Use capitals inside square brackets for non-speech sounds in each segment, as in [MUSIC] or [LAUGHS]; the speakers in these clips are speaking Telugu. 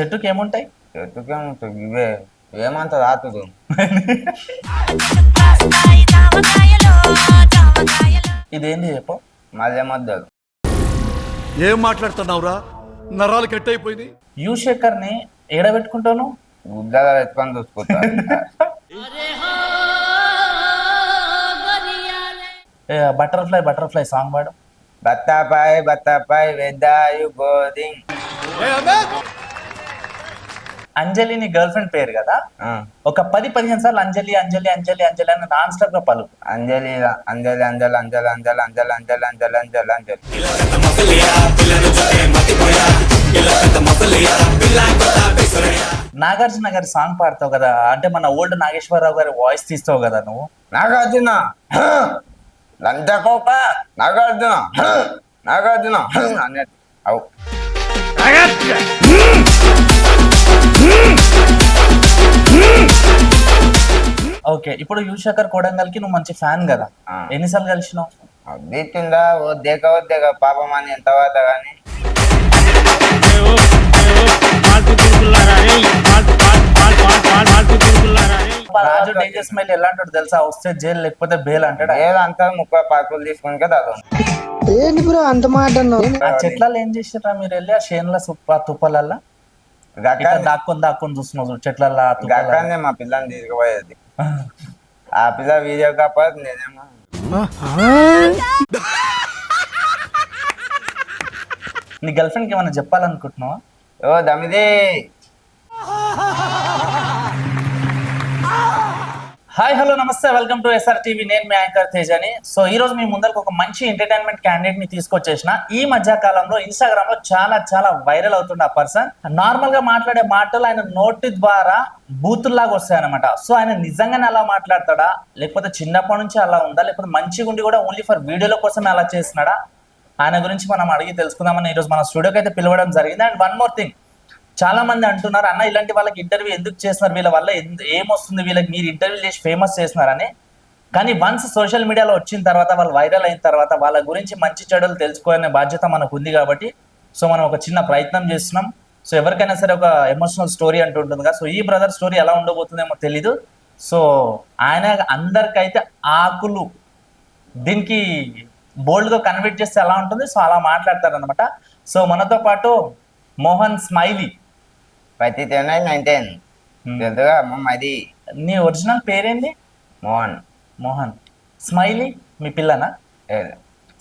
చెట్టుకి ఏముంటాయి? చెట్టుకేముంటుంది ఇవే. ఏమంత రాతుదు. ఇదేంటి చెప్పు? మళ్ళీ మద్దలు. ఏం మాట్లాడుతున్నావురా? నరాలు కట్ అయిపోయినాయి యూ శేఖర్ని ఏడబెట్టుకుంటాను? గుడ్డగా పెట్టుకొని చూసుకుంటా. బటర్ఫ్లై బటర్ఫ్లై సాంగ్ పాడు. బత్తాపాయ్ బత్తాపాయ్ వెద్దాయు గోదింగ్. అంజలి నీ గర్ల్ ఫ్రెండ్ పేరు కదా ఒక పది పదిహేను సార్లు అంజలి అంజలి అంజలి అంజలి అని నాన్ స్టాప్గా పలు అంజలి అంజలి అంజలి అంజలి అంజలి అంజలి అంజలి అంజలి అంజలి అంజలి నాగార్జున గారి సాంగ్ పాడతావు కదా అంటే మన ఓల్డ్ నాగేశ్వరరావు గారి వాయిస్ తీస్తావు కదా నువ్వు నాగార్జున లంచకోప నాగార్జున నాగార్జున అన్నట్టు అవు ఓకే ఇప్పుడు యూ శేఖర్ కొడంగల్కి నువ్వు మంచి ఫ్యాన్ కదా. ఎన్నిసార్లు కలిసినావు దిట్టిందా ఓ దేక ఓ దేక పాపం అని ఎంత వాత కానీ రాజు డేంజర్ స్మైల్ ఎలాంటి తెలుసా? వస్తే జైలు లేకపోతే బేల్ అంటాడు? ఏదంతా ముక్క పాకులు తీసుకుని కదా అది. ఏంటి బ్రో అంత మాట చెట్లలో ఏం చేసిరా మీరు వెళ్ళి? ఆ షేన్ల సుప్ప తుప్పలల్లా? దాక్కొని దాక్కొని చూస్తున్నావు చూడు చెట్లల్లా గక్కనే మా పిల్లని తీసుకుపోయేది ఆ పిల్ల వీడియో కాకపోతే నేనేమో నీ గర్ల్ ఫ్రెండ్కి ఏమైనా చెప్పాలనుకుంటున్నావా ఓ దమిది హాయ్ హలో నమస్తే. వెల్కమ్ టు ఎస్ఆర్ టీవీ నేను మీ యాంకర్ తేజని. సో ఈ రోజు మీ ముందరకు ఒక మంచి ఎంటర్టైన్మెంట్ క్యాండిడేట్ని తీసుకొచ్చేసిన ఈ మధ్య కాలంలో ఇన్స్టాగ్రామ్లో చాలా చాలా వైరల్ అవుతుంది ఆ పర్సన్ నార్మల్గా మాట్లాడే మాటలు ఆయన నోటి ద్వారా బూతుల్లాగా వస్తాయన్నమాట. సో ఆయన నిజంగానే అలా మాట్లాడతాడా? లేకపోతే చిన్నప్పటి నుంచి అలా ఉందా? లేకపోతే మంచిగా ఉండి కూడా ఓన్లీ ఫర్ వీడియోల కోసమే అలా చేస్తున్నాడా? ఆయన గురించి మనం అడిగి తెలుసుకుందామని ఈరోజు మన స్టూడియోకి అయితే పిలవడం జరిగింది. అండ్ వన్ మోర్ థింగ్ చాలా మంది అంటున్నారు అన్న ఇలాంటి వాళ్ళకి ఇంటర్వ్యూ ఎందుకు చేస్తున్నారు? వీళ్ళ వల్ల ఎందు- ఏమొస్తుంది? వీళ్ళకి మీరు ఇంటర్వ్యూ చేసి ఫేమస్ చేస్తున్నారని. కానీ వన్స్ సోషల్ మీడియాలో వచ్చిన తర్వాత వాళ్ళు వైరల్ అయిన తర్వాత వాళ్ళ గురించి మంచి చెడులు తెలుసుకోవాలనే బాధ్యత మనకు ఉంది కాబట్టి సో మనం ఒక చిన్న ప్రయత్నం చేస్తున్నాం. సో ఎవరికైనా సరే ఒక ఎమోషనల్ స్టోరీ అంటూ ఉంటుంది కదా సో ఈ బ్రదర్ స్టోరీ ఎలా ఉండబోతుందేమో తెలీదు. సో ఆయన అందరికైతే ఆకులు దీనికి బోల్డ్గా కన్వర్ట్ చేస్తే ఎలా ఉంటుంది? సో అలా మాట్లాడతారు అనమాట సో మనతో పాటు మోహన్ స్మైలీ. ప్రతి టెన్ నైన్టీన్ తెలుసుగా అమ్మ అది నీ ఒరిజినల్ పేరేంది? మోహన్. మోహన్. స్మైలీ? మీ పిల్లనా? ఏ,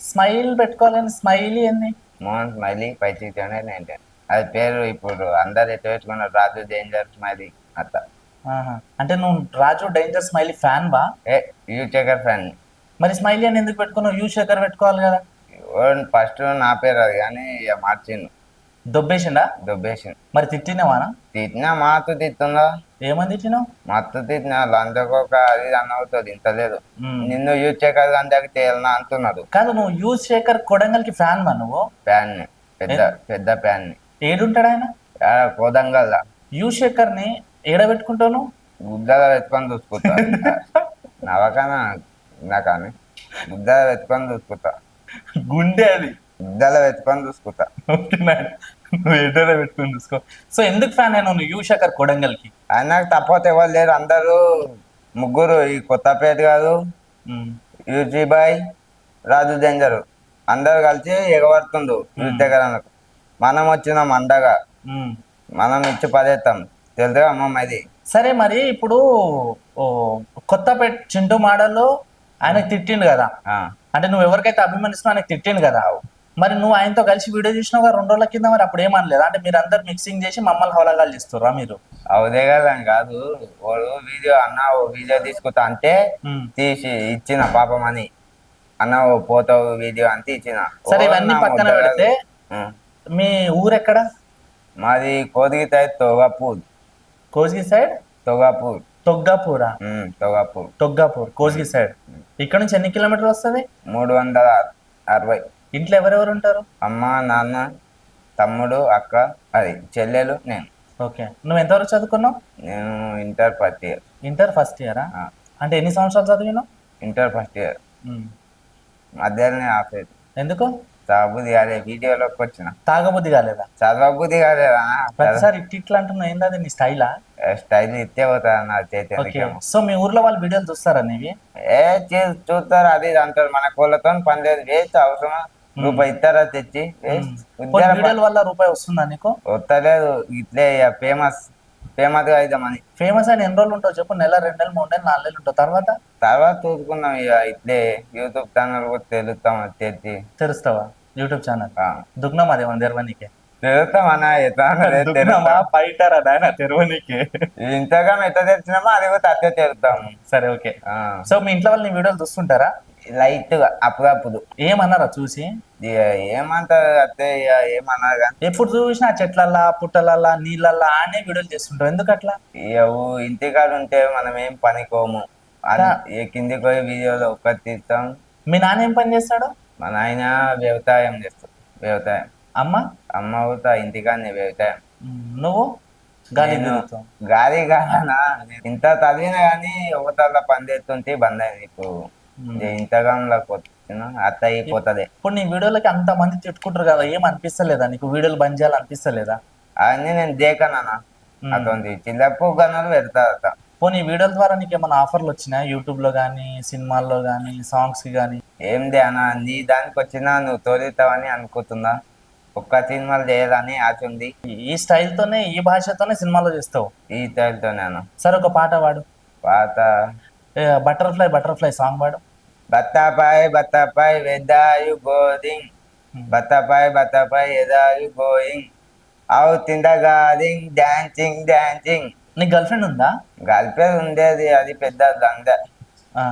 స్మైల్ పెట్టుకోవాలని స్మైలీ ఏంది? మోహన్ స్మైలీ ప్రతి టెన్ నైన్టీన్ అది పేరు ఇప్పుడు అందరు ఎట్టు పెట్టుకున్నారు? రాజు డేంజర్ స్మైలీ అట్లా ఆహా. అంటే నువ్వు రాజు డేంజర్ స్మైలీ ఫ్యాన్ బా ఏ యూ చెకర్ ఫ్రెండ్ మరి స్మైలీ అని ఎందుకు పెట్టుకున్నావు? యూ శేఖర్ పెట్టుకోవాలి కదా. ఫస్ట్ నా పేరు అది కానీ ఇక మార్చిండు. దొబ్బేసిండా? దొబ్బేసి మరి తిట్టినవానా తిట్టినా మాతో తిట్టుందా? ఏమని తిట్టినావు? మాతో తిట్టినా తిట్టినా ఒక అది అన్న అవుతుంది ఇంతలేదు. నిన్ను యూజ్ చేయకర్ గంజాకి తేలినా అంటున్నాడు. కాదు నువ్వు యూజ్ చేయకర్ కొడంగల్కి ఫ్యాన్ మా నువ్వు? ఫ్యాన్ని. పెద్ద పెద్ద ఫ్యాన్ని. ఏడుంటాడు ఆయన? కోదంగల్ యూజ్ చేయకర్ని ఏడబెట్టుకుంటావు నువ్వు? గుడ్డలో పెట్టుకొని చూసుకుంటా. నవకనా నాకని గుడ్డలో పెట్టుకొని చూసుకుంటా. గుండె అది. గుద్దలో పెట్టుకొని చూసుకుంటా. నువ్వు ఎటైనా పెట్టుకుని చూసుకో. సో ఎందుకు ఫ్యాన్ అయినా నువ్వు? యూ శేఖర్ కొడంగల్కి. అయినా తప్పతే ఎవరు లేరు. అందరూ ముగ్గురు ఈ కొత్తపేట కాదు మ్మ్. యూజీ బాయ్ రాజు డేంజర్ అందరు కలిసి ఎగబడుతుండు యూజ్ దగ్గర మనం వచ్చినాం అండగా. మనం ఇచ్చి పడేస్తాం తెలుసుగా అమ్మమ్మ ఇది సరే మరి ఇప్పుడు కొత్తపేట చింటూ మాడల్లో ఆయనకు తిట్టిండు కదా. అంటే నువ్వు ఎవరికైతే అభిమానిస్తున్నావు ఆయనకు తిట్టిండు కదా. మరి నువ్వు ఆయనతో కలిసి వీడియో చూసినావు రెండు రోజుల కింద మరి అప్పుడు ఏమనలేదు అంటే మీరు అందరు మిక్సింగ్ చేసి మమ్మల్ని హోలగాలు చేస్తుర్రా మీరు? అవుదే కదా కాదు ఓ వీడియో అన్న ఓ వీడియో తీసుకుంటా అంటే. తీసి ఇచ్చిన పాపం అని. అన్న ఓ పోతావు వీడియో అంతే ఇచ్చిన సరే ఇవన్నీ పక్కన పెడితే. మీ ఊరెక్కడ మాది కోదిగిత తొగపూర్. కోజ్గి సైడ్? తొగపూర్. తొగ్గాపూరా? తొగపూర్. తొగ్గాపూర్ కోజ్గి సైడ్. ఇక్కడ నుంచి ఎన్ని కిలోమీటర్లు వస్తుంది? మూడు వందల అరవై. ఇంట్లో ఎవరెవరు ఉంటారు? అమ్మ నాన్న తమ్ముడు అక్క అది చెల్లెలు నేను. ఓకే. నువ్వు ఎంతవరకు చదువుకున్నావు? నేను inter first year. Inter first ఇయరా? అంటే ఎన్ని సంవత్సరాలు చదివినావు? Inter first year. మధ్యాహ్నం ఆపేది. ఎందుకు? చదవబుద్ధి కాలే వీడియోలోకి వచ్చిన. తాగబుద్ధి కాలేదా? చదవబుద్ధి కాలేదా? ప్రతిసారి ఇట్ ఇట్లా అంటున్నావు ఏంది నీ స్టైలా? స్టైల్ ఇస్తే పోతా నా చేతి. సో మీ ఊర్లో వాళ్ళు వీడియోలు చూస్తారా నీవి? ఏ చూస్తారు అది అంటారు. మన కోళ్ళతో పని లేదు. వేస్ట్ అవసరమా? రూపాయి ఇస్తారా తెచ్చి? వీడియోల వల్ల రూపాయి వస్తుందా నీకు? వస్తలేదు. ఇట్లే ఫేమస్ ఫేమస్గా అవుతామని ఫేమస్ అయిన ఎన్ని రోజులు ఉంటావు చెప్పు? నెల రెండు నెలలు మూడు నెలలు నాలుగు నెలలు ఉంటావు. తర్వాత? తర్వాత చూసుకున్నాం ఇక ఇట్లే యూట్యూబ్ ఛానల్ కూడా తెలుస్తాం తెచ్చి. తెరుస్తావా యూట్యూబ్ ఛానల్. దుగ్నం అదే మన తెరవనీకే? తెలుస్తాం దుగ్నమా తెలుస్తాం. ఫైటర్ అదాయన తెరవనీకే? ఇన్స్టాగ్రామ్ ఎట్లా తెచ్చినామో అది కూడా అట్లే తెలుస్తాము సరే ఓకే. సో మీ ఇంట్లో వాళ్ళు నీ వీడియోలు చూస్తుంటారా? లైట్గా అప్పుడప్పుడు. ఏమన్నారా చూసి? ఏమంటారు అత్తే ఏమన్నారు కానీ ఎప్పుడు చూసినా చెట్లల్లా పుట్టలల్లా నీళ్ళల్లా ఆనే వీడియోలు చేస్తుంటావు ఎందుకు అట్లా ఇంటికాడ ఉంటే మనం ఏం పనికోము. ఏ కిందికి పోయి వీడియోలో ఒక్కటి తీస్తాం. మీ నాన్న ఏం పని చేస్తాడు? మా నాయన వ్యవసాయం చేస్తాం వ్యవసాయం. అమ్మ? అమ్మ ఇంటికాడనే వ్యవసాయం ఉమ్, నువ్వు? గాలి తిరుగుతావు గాలి కాదనా ఇంత చదివినా కానీ ఒకసారి పని చేస్తుంటే బంద్ అయింది ఇప్పుడు. వచ్చిన అత్త అయిపోతుంది ఇప్పుడు నీ వీడియోలకి అంత మంది తిట్టుకుంటారు కదా ఏం అనిపిస్తలేదా? నీకు వీడియోలు బంద్ చేయాలి అనిపిస్తలేదా? అవన్నీ నేను దేకనా అటువంటి చిల్లపు గన్నాలు పెడతారట పోనీ వీడియోల ద్వారా నీకు ఏమైనా ఆఫర్లు వచ్చినాయా? యూట్యూబ్లో కానీ సినిమాల్లో కానీ సాంగ్స్కి కానీ ఏంది అన్న నీ దానికి వచ్చినా నువ్వు తోలుతావని అనుకుంటున్నా. ఒక్క సినిమాలు చేయాలని ఆశ ఉంది. ఈ స్టైల్ తోనే ఈ భాషతోనే సినిమాలో చేస్తావు? ఈ టైల్తో నేను సరే ఒక పాట పాడు. పాత బటర్ఫ్లై బటర్ఫ్లై సాంగ్ పాడు. Butterfly butterfly where are you going butterfly butterfly where are you going the garden dancing dancing నీకు గర్ల్ ఫ్రెండ్ ఉందా? గల్పేది ఉండేది అది పెద్ద దంద ఆ,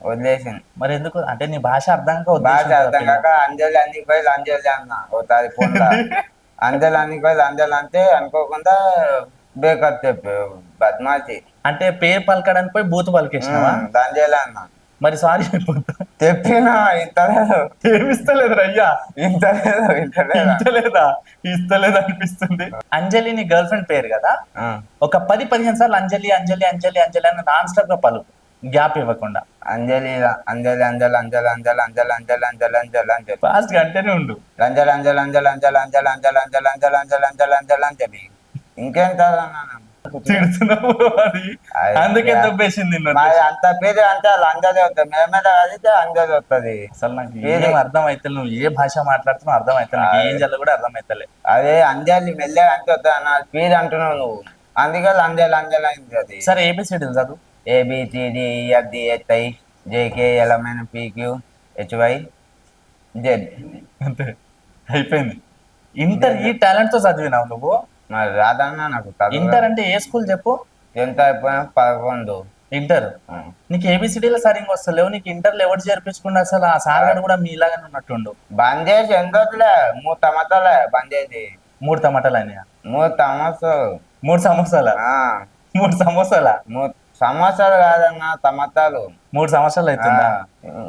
వదిలేసింది. మరి ఎందుకు? అంటే నీ భాష అర్థం కావద్దు బాగా అర్థం కాక అంజలి అన్ని పోయి అంజలి అన్న ఒకసారి ఫోన్ [LAUGHS] అంజలి అన్ని పోయి అంజలి అంటే అనుకోకుండా బేకప్ చెప్పు బద్మాసి అంటే పేరు పలకడానికి పోయి బూత్ పలికేసినావా? అంజలి అన్న. మరి సారీ చెప్పొద్దు? చెప్పినా ఇంతలేదు ఏమిస్తలేదు అయ్యా? ఇంతలేదు ఇంతలేదు ఇస్తలేదా అనిపిస్తుంది. అంజలి నీ గర్ల్ ఫ్రెండ్ పేరు కదా. ఒక పది పదిహేను సార్లు అంజలి అంజలి అంజలి అంజలి అని నాన్ స్టాప్గా పలుకు. గ్యాప్ ఇవ్వకుండా అంజలి అంజలి అంజలి అంజలి అంజలి అంజలి అంజలి అంజలి అంజలి అంజలి ఫాస్ట్గా అంటేనే ఉండు అంజలి అంజలి అంజలి అంజలి అంజలి అంజలి అంజలి అంజలి అంజలి అంజలి అంజలి అంజలి ఇంకేం చదవన్నా తిడుతున్నావు అది అది అందుకే. మరి అంత పేరు అంటే అంజలి వస్తుంది మేము చదివితే అంజలి వస్తుంది అసలు నాకు ఏది? ఏం అర్థం అయితే నువ్వు ఏ భాష మాట్లాడుతున్నావు అర్థం నాకు ఏం చేయాలో కూడా అర్థం అవుతలే అదే అంజలి మెల్లగా అంటే వస్తుంది అన్న పేరు అంటున్నావు నువ్వు అందుకే అంజలి అంజలి అయింది సరే ఏబిసిడీలు చదువు ABCDFD HI JK LMN PQ HY Z అంతే. అయిపోయింది. ఇంటర్ ఈ టాలెంట్తో చదివినావు నువ్వు? మరి రాదన్నా నాకు చదువు. ఇంటర్ అంటే ఏ స్కూల్ చెప్పు? టెన్త్ అయిపోయిన పదకొండు. ఇంటర్. నీకు ఏబిసిడీలో సరిగ్గా వస్తలేవు. నీకు ఇంటర్లో ఎవరు చేర్పించుకున్నా అసలు ఆ సార్ గారు కూడా మీలాగానే ఉన్నట్టుండు. బంద్ చేసి ఎంత మూడు టమాటాలే బంద్ చేసి మూడు టమాటాలు అయినాయా మూడు టమాటాలు మూడు సమోసాల? మూడు సమోసాల? మూడు సమోసాలు కాదన్న టమాటాలు మూడు సంవత్సరాలు అవుతుందా.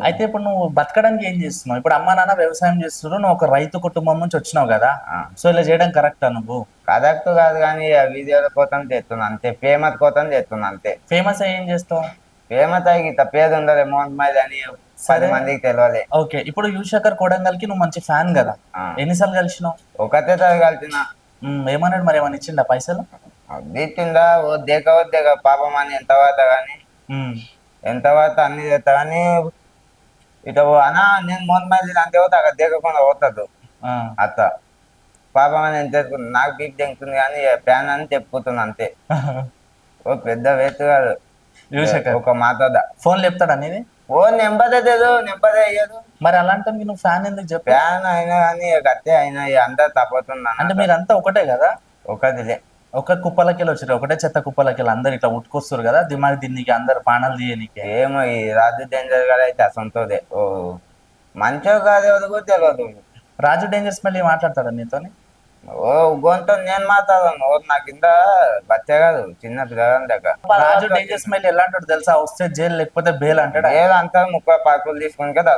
అయితే ఇప్పుడు నువ్వు బతకడానికి ఏం చేస్తున్నావు? ఇప్పుడు అమ్మా నాన్న వ్యవసాయం చేస్తున్నారు నువ్వు ఒక రైతు కుటుంబం నుంచి వచ్చినావు కదా. సో ఇలా చేయడం కరెక్టా నువ్వు? కరెక్ట్ కాదు కానీ ఆ వీడియోల కోసం చేస్తున్నా అంతే. ఫేమస్ కోసం చేస్తున్నా అంతే. ఫేమస్ అయ్యి ఏం చేస్తావు? ఫేమస్ అయ్యి ఇంత పేరు ఉండదు మోహన్ మైద్ అని పది. మందికి తెలియలే ఓకే ఇప్పుడు యువశేఖర్ కోడంగల్కి నువ్వు మంచి ఫ్యాన్ కదా. ఎన్నిసార్లు కలిసినావు? తరగతి కలిసిన. ఏమన్నాడు మరి? ఏమన్నా ఇచ్చిండా పైసలు? దీచిందా ఓ దేక ఓ దేక పాపం అని ఎంత వాత కానీ ఎంత వాత అన్ని చేస్తా కానీ ఇటు అనా నేను మోహన్ మైద్ అంటే పోతే అక్కడ దేకకుండా పోతుంది ఆ. అత్త పాపం అని ఎంత నాకు బీప్ దింగుతుంది కానీ ఫ్యాన్ అని చెప్పుకుతుంది అంతే. ఓ పెద్ద వేస్ట్ కాదు. ఒక మాతదా ఫోన్ లేపుతాడు అనేది ఓ నెంబదే తెదు నెంబదే అయ్యదు మరి అలాంటి నువ్వు ఫ్యాన్ ఎందుకు చెప్పు? ఫ్యాన్ అయినా కానీ గట్టే అయినా అందరు తప్పుతున్నా అంటే మీరంతా ఒకటే కదా? ఒకటిలే ఒక కుప్పలకెళ్ళి వచ్చారు ఒకటే చెత్త కుప్పలకెళ్ళి అందరు ఇట్లా ఉట్టుకొస్తారు కదా. దిమాగ్ దీనికి అందరు పానాలు తీయనీకి ఏమో ఈ రాజు డేంజర్ గారు అయితే అసంతోదే. ఓ మంచో కాదే కూడా తెలియదు రాజు డేంజర్స్ మళ్ళీ మాట్లాడతాడు నీతోని? ఓ గొంతు నేను మాట్లాడను. ఓ నా కింద బచ్చే కాదు చిన్న పిల్లగాని దగ్గర రాజు డేంజర్స్ మళ్ళీ ఎలా అంటాడు తెలుసా? వస్తే జైలు లేకపోతే బెయిల్ అంటాడు? ఏదో అంతా ముక్క పాకులు తీసుకుని కదా.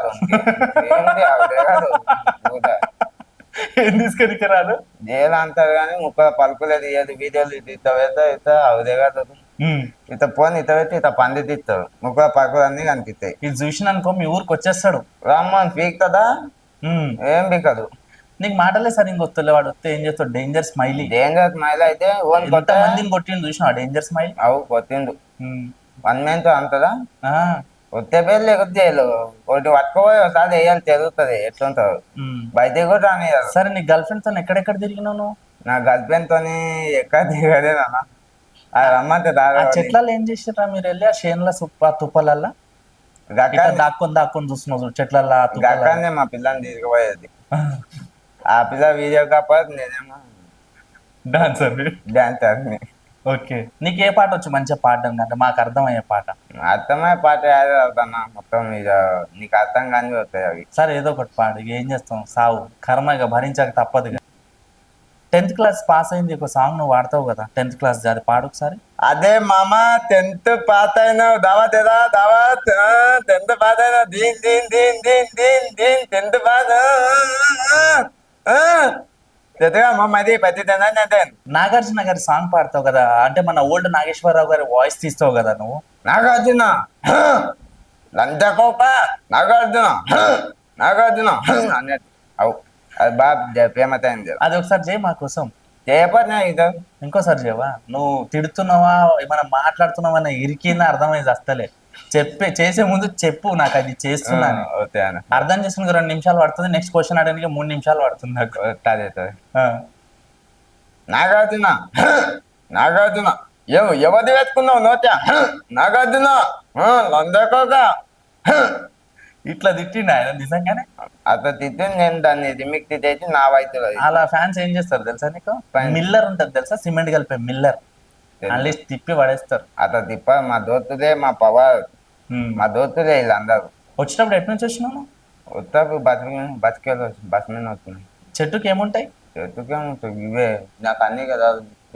ఏం తీసుకొని రాదు జైలు అంటారు కానీ ముక్క పలుకులే తీయదు వీడియోలు ఇత వేస్తే ఇత అవుదే కాదు. ఇత పోని ఇత పెట్టి ఇత పంది తీస్తాడు ముక్క పలుకులు అన్ని కనిపిస్తాయి. ఇది చూసిన అనుకో మీ ఊరికి వచ్చేస్తాడు. రమ్మని పీక్తుందా. ఏం బికదు నీకు మాటలే సరిగ్గా వస్తులే వాడు వస్తే ఏం చేస్తాడు? డేంజర్ స్మైలీ డేంజర్ స్మైల్ అయితే కొత్త మందిని కొట్టిండు చూసినా డేంజర్ స్మైల్ అవు కొట్టిండు. వన్ మంత్ అంతదా? వస్తే పేరు లేకపోతే చేయలేదు ఒకటి పట్టుకోపోయి ఒకసారి వేయాలి తెలుస్తుంది ఎట్లుంటుందో. బయటికి కూడా రానియదు సరే నీ గర్ల్ ఫ్రెండ్తో ఎక్కడెక్కడ తిరిగినావు నువ్వు? నా గర్ల్ ఫ్రెండ్ తోని ఎక్కడ దిగదే నాన్న. రమ్మంటే చెట్లలో ఏం చేసిర్రా మీరు వెళ్ళి? ఆ షేన్ల సుప్ప తుప్పలల్లా? దాక్కొని దాక్కొని చూస్తున్నావు చూడు చెట్లల్లా గక్కనే మా పిల్లని తీసుకుపోయేది. ఆ పిల్ల వీడియో కాకపోతే నేనేమో డాన్స్ అది డాన్సర్ ఓకే. నీకు ఏ పాట వచ్చి? మంచిగా పాడడం కంటే మాకు అర్థమయ్యే పాట. అర్థమై పాట యాదే అవుతానా మొత్తం ఇక నీకు అర్థం కానీ వస్తాయి అవి. సరే ఏదో ఒకటి పాడు. ఇక ఏం చేస్తాం? సావు. కర్మ ఇక భరించక తప్పదు టెన్త్ క్లాస్ పాస్ అయింది ఒక సాంగ్ నువ్వు వాడతావు కదా? టెన్త్ క్లాస్ అది పాడు ఒకసారి. అదే మామ టెన్త్ పాస్ అయినావు. దావత్ ఏదా? దావత్. టెన్త్ పాస్ అయినావు. దీన్ దీన్ దీన్ దీన్ దీన్ దీన్ టెన్త్ పాస్. నాగార్జున గారి సాంగ్ పాడతావు కదా. అంటే మన ఓల్డ్ నాగేశ్వరరావు గారి వాయిస్ తీస్తావు కదా నువ్వు? నాగార్జున. లంచకోప నాగార్జున. నాగార్జున. అవు. అది బాగా ఫేమస్ అయింది అది ఒకసారి చేయి మా కోసం. చేయకపోతే ఇది. ఇంకోసారి చేయవా? నువ్వు తిడుతున్నావా? ఏమైనా మాట్లాడుతున్నావా? ఇరికిన అర్థమైంది అస్తలే చెప్పే చేసే ముందు చెప్పు నాకు అది చేస్తున్నాను. ఓకే అన్న. అర్థం చేసుకుని రెండు నిమిషాలు పడుతుంది నెక్స్ట్ క్వశ్చన్ అడగడానికి మూడు నిమిషాలు పడుతుంది నాకు. ఆ. నాగార్జున. నాగార్జున. ఎవ ఎవది వేసుకున్నావు నోట్యా? నాగార్జున. లందకోక. ఇట్లా తిట్టిండు ఆయన నిజంగానే? అట్లా తిట్టి నేను దాన్ని రిమిక్ తిట్టేసి నా వయసులో అలా ఫ్యాన్స్ ఏం చేస్తారు తెలుసా నీకు. మిల్లర్ ఉంటది తెలుసా? సిమెంట్ కలిపే మిల్లర్ అన్లీ తిప్పి పడేస్తారు. అట్లా తిప్ప మా దోస్తుదే మా పవర్. మా దోస్తుదే వీళ్ళందరూ. వచ్చినప్పుడు ఎటు నుంచి వచ్చినావు ఉత్తపు బస్ బస్కెళ్ళి బస్ మీద వస్తున్నాయి చెట్టుకి ఏముంటాయి? చెట్టుకేముంటుంది ఇవే. నాకు అన్ని కదా.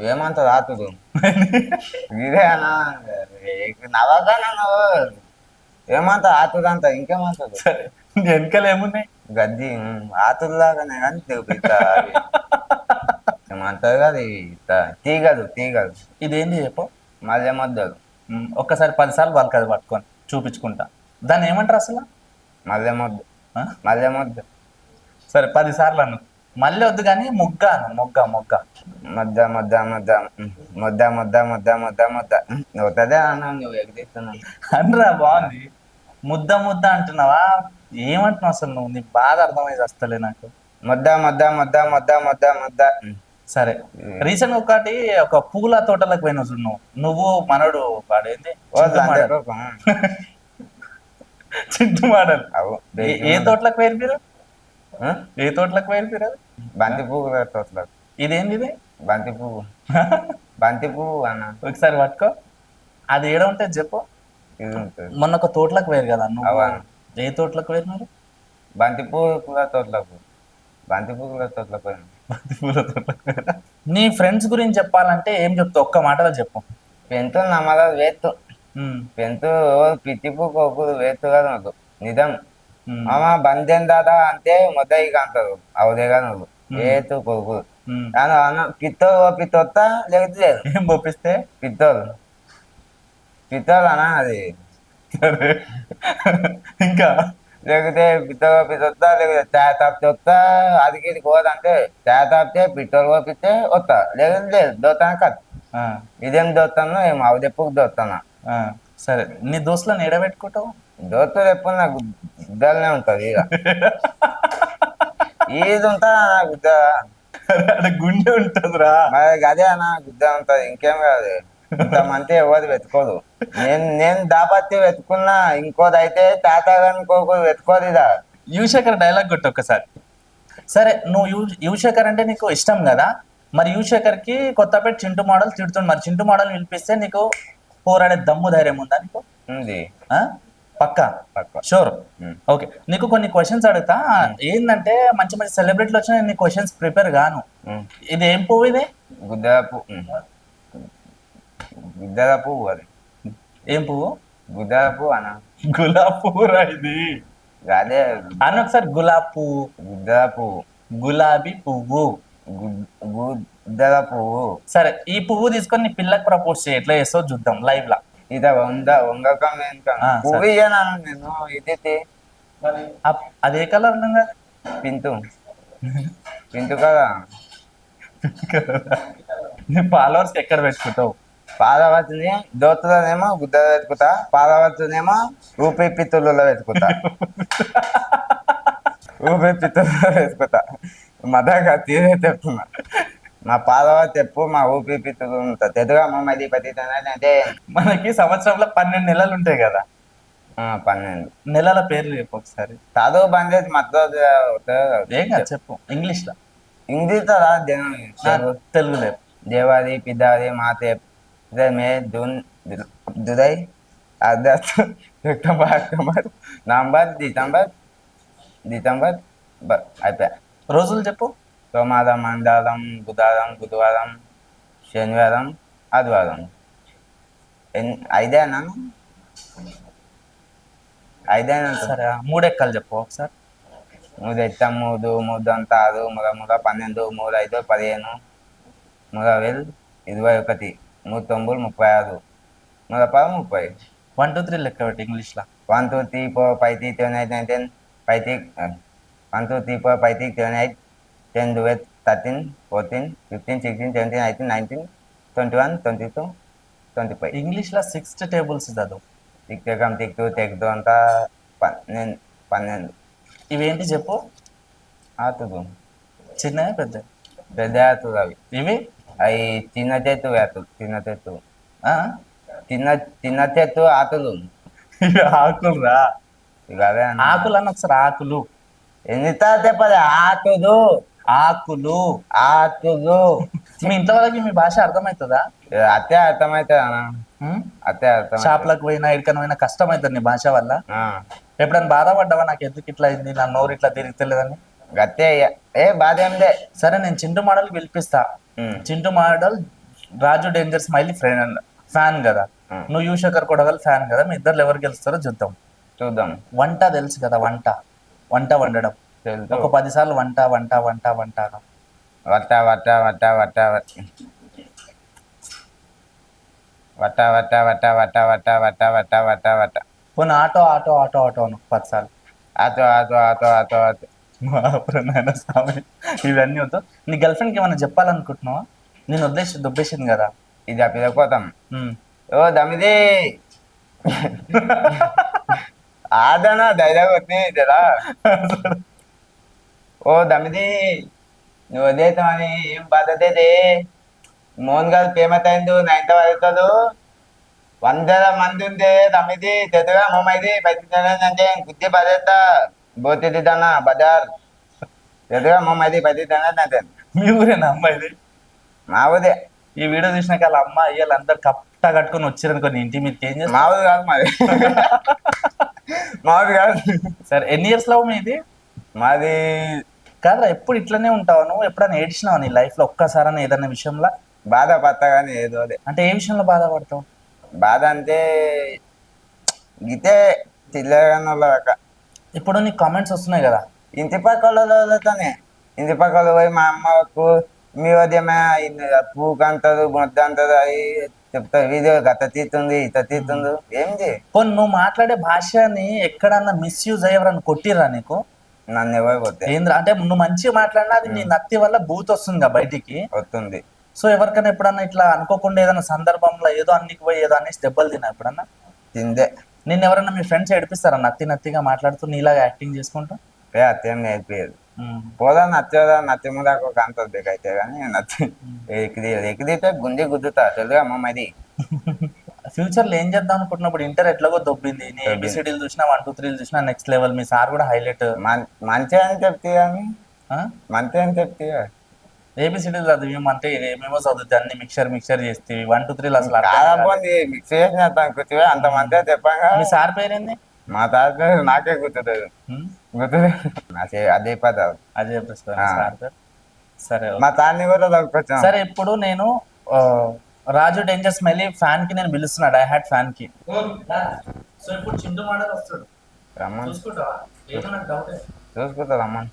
ఏమంత రాతుడు [LAUGHS] ఇదే అన్నా. నవ్వగానే నువ్వు ఏమంత ఆతుడు అంత ఇంకేమంతదు వెనకాల ఏమున్నాయి? గడ్డి ఆతుల్లాగానే కానీ [LAUGHS] అంతగా అది కదా తీగదు తీగదు. ఇదేంటి చెప్పు? మళ్ళీ మద్దదు ఒక్కసారి పదిసార్లు వాళ్ళకి అది పట్టుకొని చూపించుకుంటా. దాన్ని ఏమంటారు అసలు? మళ్ళీ మొద్దు మళ్ళీ మొద్దు సరే పది సార్లు అను. మళ్ళీ వద్దు కానీ మొగ్గ అను. మొగ్గ మొగ్గ. ముద్ద మొద్ద ముద్ద మొద్ద మొద్ద మొద్ద మొద్ద మొద్ద అవుతుందే అన్నా నువ్వు ఎగిరిస్తున్నావు అనరా బాగుంది. ముద్ద ముద్ద అంటున్నావా? ఏమంటున్నావు అసలు నువ్వు? నీ బాధ అర్థమైంది వస్తలే నాకు. మొద్ద మొద్ద మొద్ద మొద్ద మొద్ద మొద్ద సరే. రీసెంట్ ఒకటి ఒక పూల తోటలకు పోయినావు చూడు నువ్వు. నువ్వు మనోడు వాడేంది చింటు మాడల్. ఏ- తోటలకు పోయిన మీరు? ఏ తోటలకు పోయిన మీరు? బంతి పువ్వు తోటలకు. ఇదేంది ఇది? బంతి పువ్వు. [LAUGHS] బంతి పువ్వు అన్న. ఒకసారి పట్టుకో. అది ఏడ ఉంటుంది చెప్పు. మొన్న ఒక తోటలకు పోయారు కదా నువ్వు. ఏ తోటలకు పోయారు మీరు? బంతి పువ్వు కూడా తోటలకు. బంతి పువ్వు కూడా తోటలకు పోయాను. పోయారా? నీ ఫ్రెండ్స్ గురించి చెప్పాలంటే ఏం చెప్తావు? ఒక్క మాటలో చెప్పు. పెంతు నమ్మదా వేత్తు. పెంతు పితిపు కోకు వేత్తు కదా నాకు. నిజం. అమ్మ బంధ్యం దాదా అంతే మొదటిగా కాంతదు. అవదే కాదు నువ్వు. ఏతు కోకు పిత్తోలు పంపిత్తొత్తా లేకపోతే లేదు. ఏం పంపిస్తే పిత్తోలు. పిత్తోలు అనా అది. ఇంకా? లేకపోతే పిత్తో పిత్తొత్త లేకపోతే తాపితే వస్తా అదికి ఇది పోదంటే చాయ్ తాపితే పిట్టోలు పోపిస్తే వస్తా. లేకపోతే లేదు దోతాను కాదు. ఇదేం దోస్తాను ఏం అవదెప్పుకు దోస్తానా సరే నీ దోస్తులను ఎడబెట్టుకుంటావు దోస్తులు ఎప్పుడు నాకు గుద్దలనే ఉంటది ఇక. [LAUGHS] ఇది ఉంటా నా గుద్ద అక్కడ గుండె ఉంటుందిరా. అదే అన్న గుద్ద ఉంటది ఇంకేం కాదు. ఇంతమంది ఎవరు వెతుకోదు. నేను నేను దాపత్తి వెతుకున్నా ఇంకోది అయితే తాత అనుకోకు వెతుకోదు ఇదా. యువశేఖర్ డైలాగ్ కొట్టు ఒక్కసారి. సరే నువ్వు యు యువశేఖర్ అంటే నీకు ఇష్టం కదా? మరి యువశేఖర్కి కొత్తపేట చింటూ మోడల్ తిడుతుంది మరి చింటూ మోడల్ పిలిపిస్తే నీకు పోరాడే దమ్ము ధైర్యం ఉందా నీకు? ఉంది. ఆ? పక్కా? పక్క. షూర్. ఓకే. నీకు కొన్ని క్వశ్చన్స్ అడుగుతా. ఏంటంటే మంచి మంచి సెలబ్రిటీలు వచ్చిన నేను క్వశ్చన్స్ ప్రిపేర్ గాను. ఉమ్. ఇది ఏం పువ్వు ఇది? ఉమ్. గుద్దల పువ్వు అది ఏం పువ్వు? గుద్దల పువ్వు అన్న గులాబ్ పువ్వురా ఇది. అదే. అని ఒకసారి గులాబ్ పువ్వు. గుద్దల పువ్వు. గులాబీ పువ్వు. గుద్- గుద్దల పువ్వు. సరే ఈ పువ్వు తీసుకొని నీ పిల్లకి ప్రపోజ్ చేయి. ఎట్లా చేస్తావు చూద్దాం లైవ్ లా. ఇద వంద వంగకం పువ్వు సరే. ఇయ్యనా నేను. ఇది అది కలర్ పింతు. పింతు కదా. నీ ఫాలోవర్స్ ఎక్కడ పెట్టుకుంటావు? పాదవతిని దోతులనేమో గుద్దలో పెట్టుకుంటా పాదవతినేమో ఊపి పిత్తులలో పెట్టుకుంటా ఊపి [LAUGHS] పిత్తులలో పెట్టుకుంటా మదగా తీరే చెప్తున్నా మా పాదవ తెప్పు మా ఊపి పిత్తులు తెదుగా మమ్మది పది అంటే మనకి సంవత్సరంలో పన్నెండు నెలలు ఉంటాయి కదా. ఆ, పన్నెండు. నెలల పేర్లు చెప్పు ఒకసారి. చదువు బంద్ చేసి మద్దతు చెప్పు. ఇంగ్లీష్లో ఇంగ్లీష్ తెలుగు లేదు దేవాది పిదాది మాతే ఇదే May June July August September October November December December అయిపోయా రోజులు చెప్పు సోమవారం మంగళవారం బుధవారం బుధవారం శనివారం ఆదివారం ఐదేనా ఐదేనా సరే ఆ మూడెక్కలు చెప్పు ఒకసారి మూడు ఎట్ట మూడు మూడు అంత ఆరు మూడు మూడు పన్నెండు మూడు ఐదు పదిహేను మూడు వేలు ఇరవై ఒకటి మూడు తొమ్మిది ముప్పై ఆరు మూడు పది ముప్పై. వన్ టూ త్రీ లెక్క పెట్టి ఇంగ్లీష్లో. One two three four five three seven eight nine ten five three one two three four five three seven eight ten twelve thirteen fourteen fifteen sixteen seventeen eighteen nineteen twenty one twenty two twenty five ఇంగ్లీష్లో సిక్స్త్ టేబుల్స్ చదువు. టిక్ టెకం టిక్ టూ టెక్ టూ అంతా పన్నెండు పన్నెండు. ఇవేంటి చెప్పు? ఆతులు చిన్న పెద్ద పెద్ద ఆతులు అవి. ఇవి? అవి చిన్న చెట్టు ఆతులు చిన్న చెట్టు ఆ? చిన్న చిన్న చెట్టు ఆతులు ఇవి ఆకులు రా ఇక అవే అన్న. ఆకులు అని ఒకసారి ఆకులు ఎన్ని సార్లు చెప్పాలి ఆతులు ఆకులు ఆతులు మీ ఇంట్లో వాళ్ళకి మీ భాష అర్థమవుతుందా అత్తే అర్థమవుతుంది అన్న? అత్తే అర్థం షాప్లకు పోయినా ఎక్కడికైనా పోయినా కష్టం అవుతుంది నీ భాష వల్ల ఎప్పుడైనా బాధపడ్డావా నాకు ఎందుకు ఇట్లా అయింది? నా నోరు ఇట్లా తిరుగుతలేదని గత్తే ఇక. ఏ బాధ ఏం లే. సరే నేను Chintu model పిలిపిస్తా. Chintu model Raju danger smiley friend fan కదా. నువ్వు యూశకర్ కొడగల్ ఫ్యాన్ కదా మీ ఇద్దరు ఎవరు గెలుస్తారో చూద్దాం చూద్దాం వంట తెలుసు కదా వంట వంట వండడం ఒక పది సార్లు వంట వంట వంట వంట. వట్ట వట్ట వట్ట వట్ట వట్ట వట్ట వట్ట వట్ట వట్ట వట్ట వట్ట వట్ట వట్ట పోనీ ఆటో ఆటో ఆటో ఆటో అను పది సార్లు ఆతో ఆతో ఆతో ఆతో ఆతో నాయన స్వామి. ఇవన్నీ వద్దు. నీ గర్ల్ ఫ్రెండ్కి ఏమైనా చెప్పాలనుకుంటున్నావా? నేను వదిలేసి దొబ్బేసింది కదా. ఇది ఉమ్. ఓ దమిది ఆదనా వచ్చినాయి జరా ఓ దమిది నువ్వు వదిలేతామని ఏం బాధతే మోహన్ గారు ఫేమస్ అయింది నైన్త్ వరకు వందల మంది ఉంది తమ్మిది తెదుగా మొమ్మైది పైకి అంటే గుద్ది పదేస్తా దానా బజార్ తెదుగా మొమ్మైది పది అంటే మీ ఊరేనా అమ్మాయిది మా ఊదే ఈ వీడియో చూసినాక వాళ్ళ అమ్మ అందరు కప్ప కట్టుకొని వచ్చారనుకో నీ ఇంటి మీదకి ఏం చేస్తారు మా ఊరు కాదు మరి మా ఊరు కాదు సరే ఎన్ని ఇయర్స్లో మీది మాది కాదురా ఎప్పుడు ఇట్లనే ఉంటావు నువ్వు ఎప్పుడైనా ఏడ్చినావు నీ లైఫ్లో ఒక్కసారైనా ఏదైనా విషయంలో బాధ పడతా కానీ ఏదో అదే అంటే ఏ విషయంలో బాధపడతావు బాధ అంటే గితే చిల్లరగా ఇప్పుడు నీకు కామెంట్స్ వస్తున్నాయి కదా. ఇంటి పక్క వాళ్ళతోనే. ఇంటి పక్క వాళ్ళు పోయి మా అమ్మకు మీ ఉదయమే పూకు అంటారు ముద్ద అంటారు అవి చెప్తారు వీడియో గత తీస్తుంది ఇత తీస్తుంది. ఏంది? పోనీ నువ్వు మాట్లాడే భాషని ఎక్కడన్నా మిస్యూజ్ అయ్యేవరని కొట్టిరా నీకు? నన్ను ఎవరు పోతే ఏంద్రా అంటే నువ్వు మంచిగా మాట్లాడినా అది నీ నత్తి వల్ల బూత్ వస్తుంది బయటికి. వస్తుంది. సో ఎవరికైనా ఎప్పుడన్నా ఇట్లా అనుకోకుండా ఏదైనా సందర్భంలో ఏదో అన్నికి పోయి ఏదో అనేసి దెబ్బలు తిన్నా ఎప్పుడన్నా? తిందే. నిన్ను ఎవరైనా మీ ఫ్రెండ్స్ ఏడిపిస్తారా? నత్తి నత్తిగా మాట్లాడుతూ నీలాగా యాక్టింగ్ చేసుకుంటూ? ఏ అత్యం నేర్పియదు. పోదా నచ్చదా నత్తి మీద ఒక అంత అయితే కానీ నచ్చి ఎక్కిది ఎక్కిదితే గుంజి గుద్దుతా. తెలుగా అమ్మమ్మది ఫ్యూచర్లో ఏం చేద్దాం అనుకుంటున్నప్పుడు ఇంటర్ ఎట్లాగో దొబ్బింది. నీ ఏబిసిడీలు చూసినా వన్ టూ త్రీలు చూసినా నెక్స్ట్ లెవెల్ మీ సార్ కూడా హైలైట్ మంచి అని చెప్తే కానీ మంచి అని చెప్తే ఏబిసిడీలు చదివేమంటే ఏమేమో చదువుతాయి. అన్ని మిక్చర్ మిక్చర్ చేస్తే వన్ టూ త్రీలు అసలు అర్థం కాదు. కాకపోతే మిక్స్ చేసిన అంత మంచిగా చెప్పంగా మీ సార్ పేరేంది? మా తాత నాకే గుర్తులేదు. ఉమ్, గుర్తులేదు. నా చే- అదే పద. అజయ్ ప్రసాద్ ఆ. సార్ పేరు? సరే మా తాన్ని కూడా తగ్గుకొచ్చాం సరే ఇప్పుడు నేను ఆ, రాజు డేంజర్ స్మైలీ ఫ్యాన్కి నేను పిలుస్తున్నా డై హ్యాట్ ఫ్యాన్కి సో ఇప్పుడు చింటూ మాడల్ వస్తాడు. రమ్మని. చూసుకుంటావా? ఏదో నాకు డౌట్ చూసుకుంటా రమ్మని.